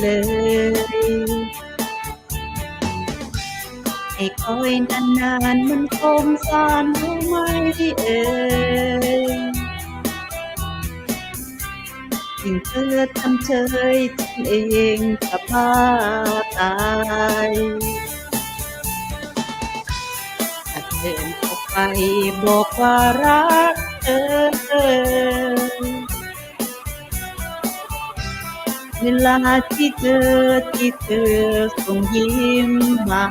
เลยให้คอยนานๆมันคงสารรู้ไหมเอ่ยยิ่งเธอทำเฉยฉันเองจะบ้าตายถ้าเดินออกไปบอกว่ารักเธอ เวลาที่เธอที่เธอส่งยิ้มมา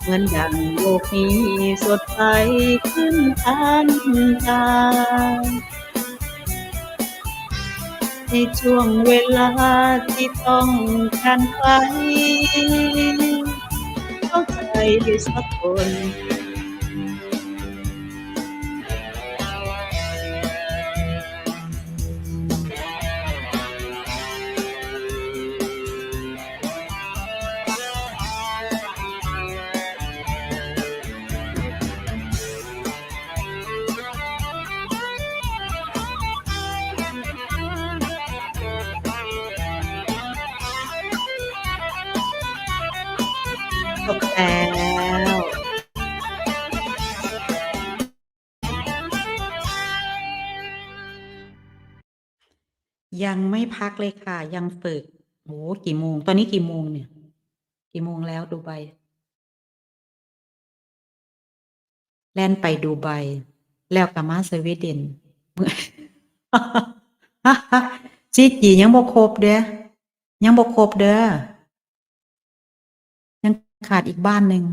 เหมือนดังโลกนี้สดใสขึ้นทันตาในช่วงเวลาที่ต้องการใครเข้าใจสักคน จบแล้วยังไม่พักเลยค่ะ ยังฝึกโหกี่โมง ตอนนี้กี่โมงเนี่ย กี่โมงแล้วดูไบแล่นไปดูไบแล้วกลับมาสวีเดนจีจียังบ่ครบเด้อยังบ่ครบเด้อ ขาดอีกบ้านหนึ่ง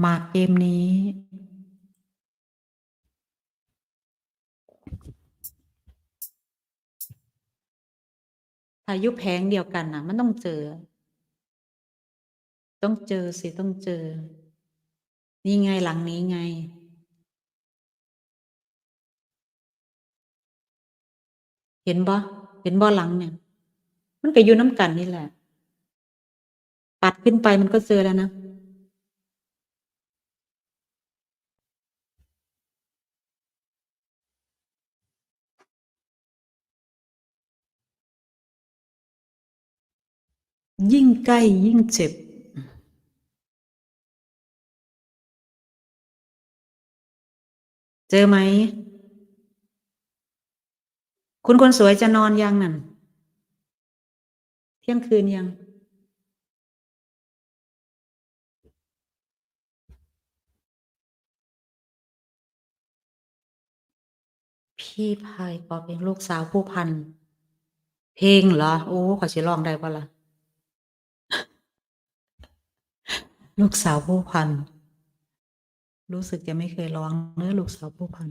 หมากเกมนี้ ถ้ายุแผงเดียวกันนะมันต้องเจอ ต้องเจอสิ ต้องเจอ นี่ไงหลังนี้ไงเห็นบ่ เห็นบ่หลังเนี่ย มันก็อยู่น้ำกันนี่แหละ ปัดขึ้นไปมันก็เจอแล้วนะ ยิ่งใกล้ยิ่งเจ็บเจอไหม คุณคนสวยจะนอนยังนั่น เที่ยงคืนยัง พี่พายขอเพลงลูกสาวผู้พัน เพลงเหรอ โอ้ขอชิลองได้ปะล่ะ ลูกสาวผู้พัน รู้สึกจะไม่เคยร้องเนื้อลูกสาวผู้พัน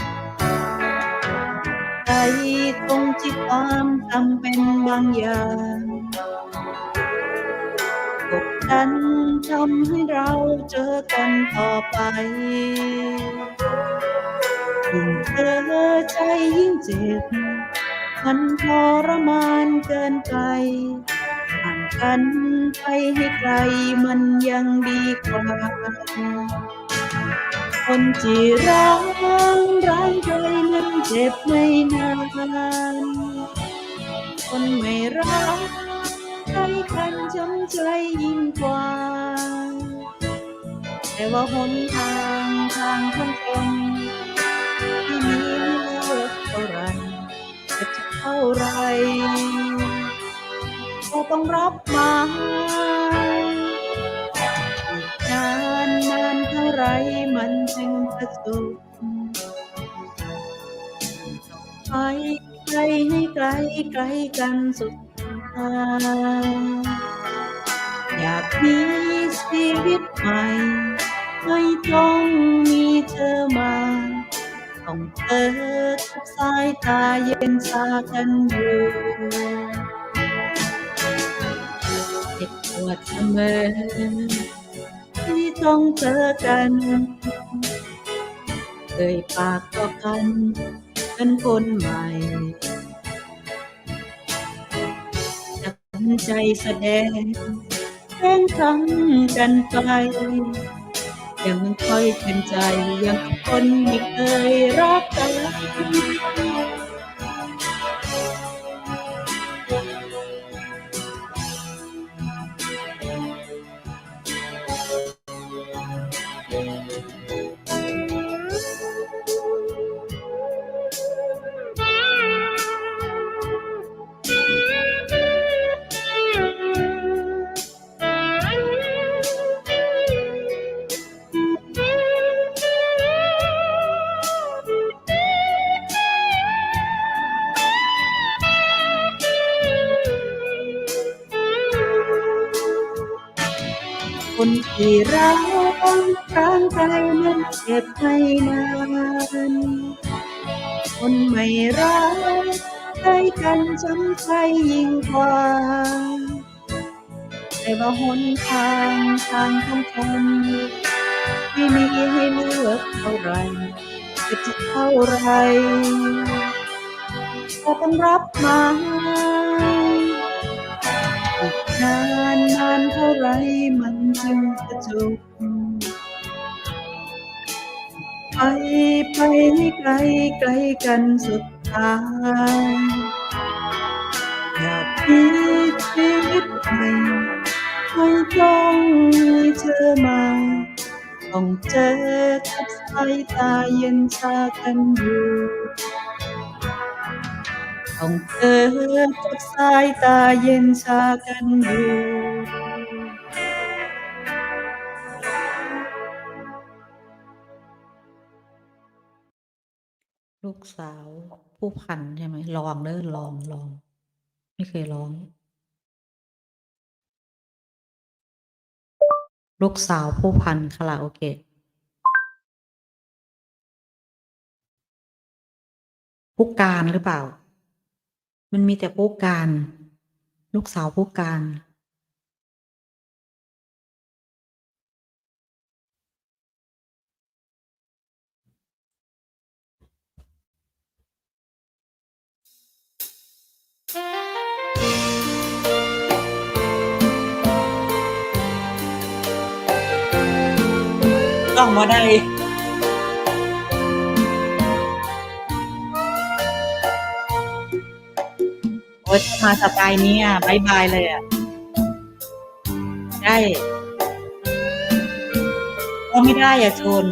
ใจตรงที่ความจำเป็นบางอย่างกดดันทำให้เราเจอกันต่อไปยิ่งเจอใจยิ่งเจ็บ มันทรมานเกินไปห่างกันไปให้ไกลมันยังดีกว่า คนที่ร้างร้างใจนั้นเจ็บไม่นาน คนไม่รักใครกันช้ำใจยิ่งกว่า แต่ว่าหนทางทางของคนที่มีเลือเท่าไรจะเท่าไหรก็ต้องรับมา ไรมันจึงจะสุขไปไกลให้ไกลไกลกันสุดทางอยากมีชีวิตใหม่ ไม่ต้องมีเธอมาต้องเจอกับสายตาเย็นชากันอยู่เจ็บปวดเสมอ ที่ต้องเจอกันเคยปากต่อกันเป็นคนใหม่ตัดใจแสดงแกล้งทำกันไปยังค่อยเป็นใจยังคนไม่เคยรักกัน รักร่างกายมันเจ็บไม่นานคนไม่รักใกล้กันช้ำใจยิ่งกว่าแต่ว่าหนทางทางของคนไม่มีให้เลือกเท่าไรจะจะเท่าไรก็ต้องรับมา นานนานเท่าไรมันจึงจะจบ ไปไปให้ไกลไกลกันสุดท้ายอยากมีชีวิตใหม่ไม่ต้องมีเธอมาต้องเจอกับสายตาเย็นชากันอยู่ ต้องเจอกับสายตาเย็นชากันอยู่ ลูกสาวผู้พันใช่ไหมลองเด้อลองลอง ไม่เคยร้อง ลูกสาวผู้พันคาราโอเกะผู้การหรือเปล่า มันมีแต่ผู้การ ลูกสาวผู้การ ต้องมาได้ อ้ยถ้ามาสไตล์นี้อะบายบายเลยอะได้ก็ไม่ได้อะชน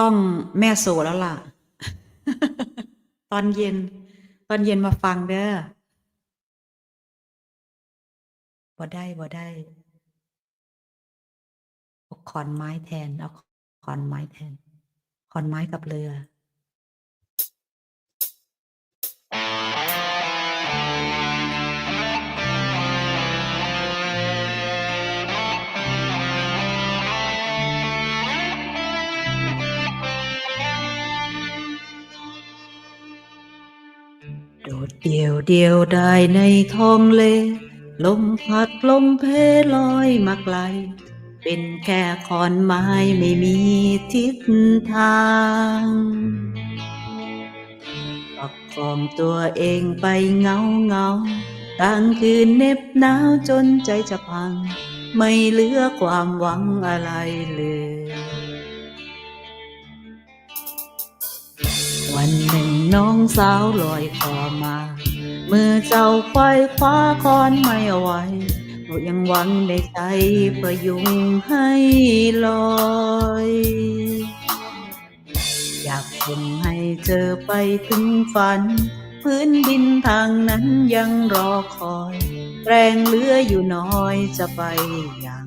ต้องแม่โสแล้วล่ะ ตอนเย็น ตอนเย็นมาฟังเด้อบ่ได้บ่ได้เอาขอนไม้แทน เอาขอนไม้แทน ขอนไม้กับเรือ โดดเดี่ยวเดียวได้ในท้องเล ลมพัดลมเพลอยมาไกล เป็นแค่ขอนไม้ไม่มีทิศทางประคองตัวเองไปเงาเงาๆกลางคืนเน็บหนาวจนใจจะพัง ไม่เหลือความหวังอะไรเลย วันหนึ่ง น้องสาวลอยคอมา มือเจ้าควายคว้าคอนไม่เอาไว้เรายังหวังในใจประยุงให้ลอย อยากส่งให้เจอไปถึงฝัน พื้นดินทางนั้นยังรอคอย แรงเหลืออยู่น้อยจะไปอย่าง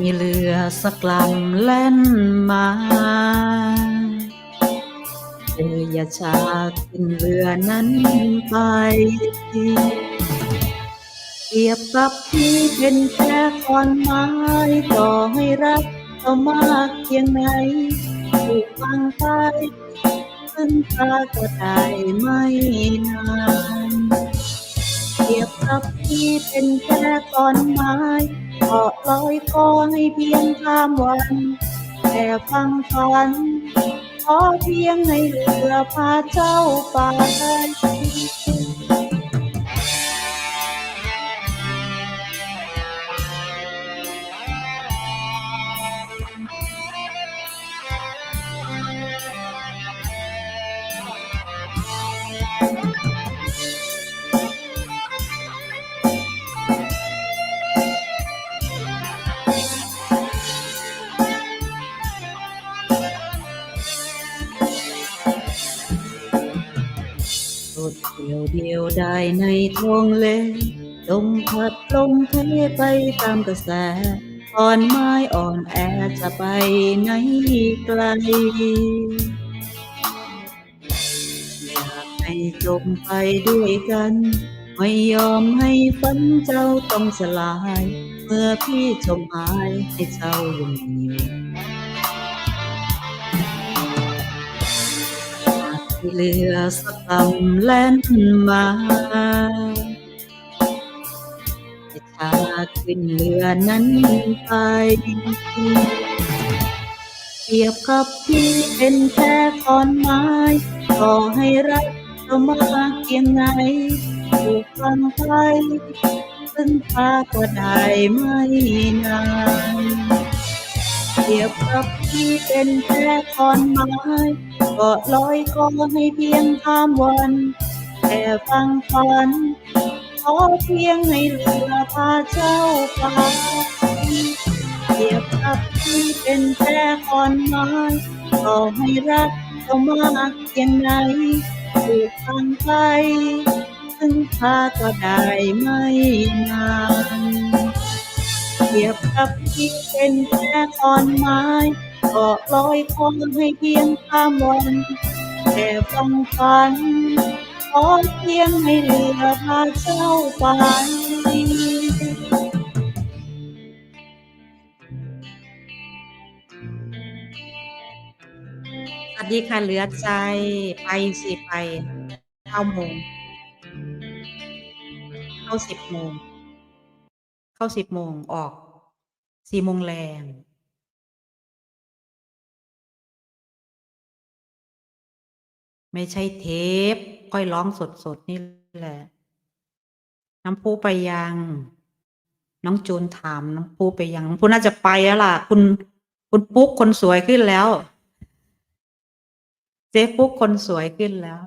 มีเรือสักลำแล่นมาเธออย่าชาขึ้นเรือนั้นไปเปรียบกับที่เป็นแค่ขอนไม้ต่อให้รักเขามากเพียงไหนถูกฟังไปขึ้นตาก็ได้ไม่นานเปรียบกับที่เป็นแค่ขอนไม้ ก็ลอยคอให้เพียงข้ามวันแต่ฟังฝัน ขอเพียงให้เรือพาเจ้าไป เดียวเดียวได้ในท้องเลลมพัดลมเพไปตามกระแสอ่อนไม้อ่อนแอจะไปไหนไกล อยากให้จมไปด้วยกัน ไม่ยอมให้ฝันเจ้าต้องสลาย เมื่อพี่จมหายให้เจ้ายังอยู่ เรือสักลำแล่นมาจะพาขึ้นเรือนั้นไปเปรียบกับที่เป็นแค่ขอนไม้ต่อให้รักเรามากเพียงไหนถูกฟังไปซึ่งพาก็ได้ไม่นานเปรียบกับที่เป็นแค่ขอนไม้ ก็ลอยคอให้เพียงข้ามวันแต่ฟังฝัน ขอเพียงให้เรือพาเจ้าไปเปรียบกับที่เป็นแค่ขอนไม้ก็ให้รักเขามากเพียงไหนถูกฟังไป ซึ่งพาก็ได้ไม่นาน เปรียบกับที่เป็นแค่ขอนไม้ก็ลอยคอให้เพียงข้ามวันแต่ฟังฝันขอเพียงให้เรือพาเจ้าไปสวัสดีค่ะเหลือใจไปสิไปเก้าโมงเข้าสิบโมง เข้าสิบโมงออกสี่โมงแรงไม่ใช่เทปก้อยร้องสดๆนี่แหละ น้ำปูไปยัง น้องจูนถามน้ำปูไปยังน้ำปูน่าจะไปแล้วล่ะ คุณคุณปุ๊กคนสวยขึ้นแล้ว เจ๊ปุ๊กคนสวยขึ้นแล้ว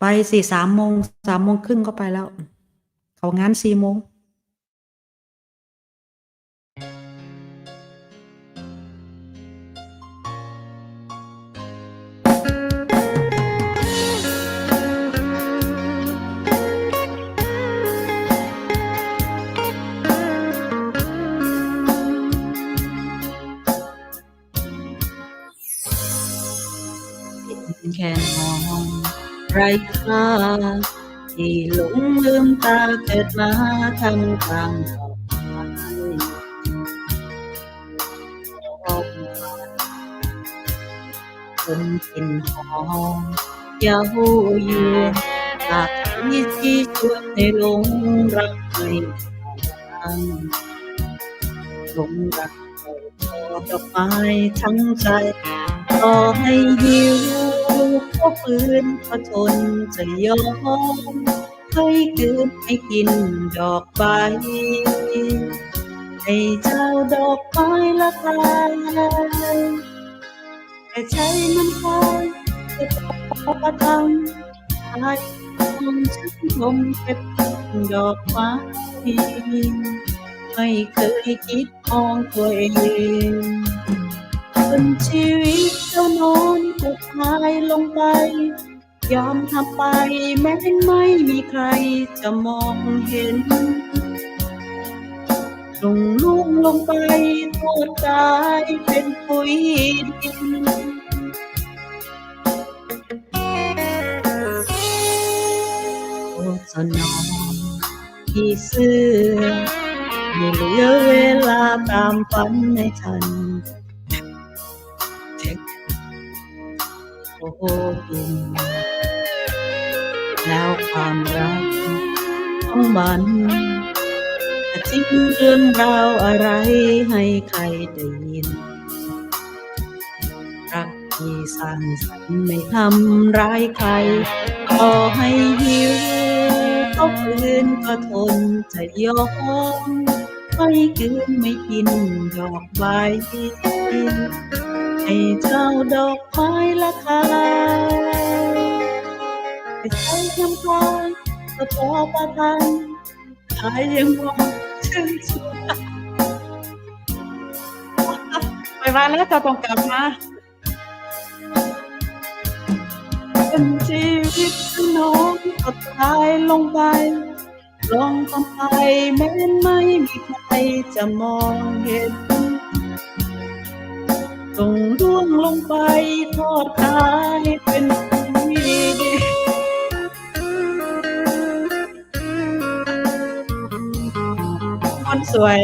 ไปสี่สามโมงสามโมงครึ่งก็ไปแล้ว เขางานสี่โมง ไรค่าที่หลงลืมตาเกิดมาทำกลางดอกไม้รอบคนกินหอมย้าเยือนจากที่ที่ชวนให้หลงรักไม่ทางหลงรักดดอกไม้ทั้งใจต่อให้หิว ก็ฝืนก็ทนจะยอมให้คืนให้กินดอกใบให้เจ้าดอกไม้ละลายแต่ใจมันคอยจะขอประทังหายของฉันลมเก็บดอกไม้ไม่เคยคิดมองตัวเอง นชีวิตเจ้านอนถูกหายลงไป ยอมทำไปแม้ไม่มีใครจะมองเห็นลงลุ่มลงไปโทษกายเป็นปุ๋ยดินโอ้สนองที่เสื้อไม่เหลือเวลาตามฝันในฉัน โอ้โหดินแล้วความรักของมันจะทิ้งเรื่องราวอะไรให้ใครได้ยิน รักที่สร้างสรรค์ไม่ทำร้ายใครต่อให้หิวเขาคืนก็ทนจะยอมไม่คืนไม่กินดอกใบ ให้เจ้าดอกไม้ละคายให้ใช้น้ำตาก็พอประทังหายยังมองชื่นชมไปมาแล้วจะต้องกลับมาเป็นชีวิตน้องก็ตายลงไปลองทำไปแม้ไม่มีใครจะมองเห็น ส่งร่วงลงไปทอดตายเป็นผู้ดีคนสวย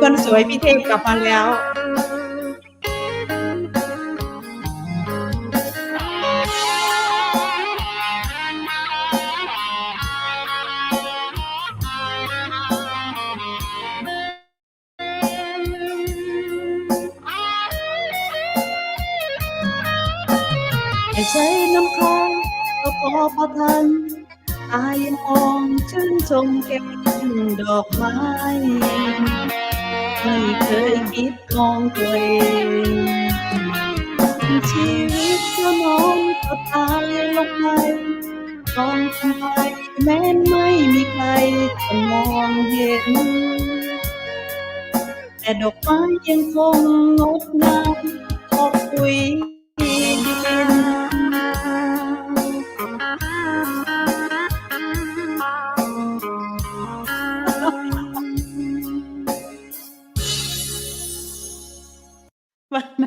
คนสวยพี่เทพกลับมาแล้ว ของตัวเองชีวิตก็นอนก็ตายลงไปลองทำไมแม้ไม่มีใครจะมองเห็น แต่ดอกไม้ยังคงงดงามขอบคุย วันไหน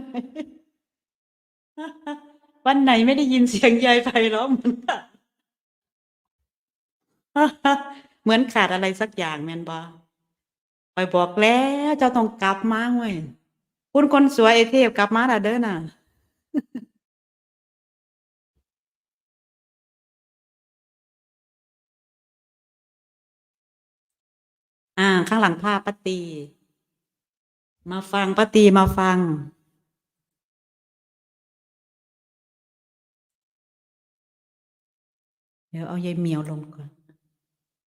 วันไหนไม่ได้ยินเสียงยายไพเราะเหมือนกันเหมือนขาดอะไรสักอย่างแมนบอไปบอกแล้วเจ้าต้องกลับมาเว้ยคุณคนสวยไอเทพกลับมาและเด้อน่ะอ่า ข้างหลังภาพป้าตี มาฟังป้าตีมาฟัง เดี๋ยวเอายายเหมียวลงก่อน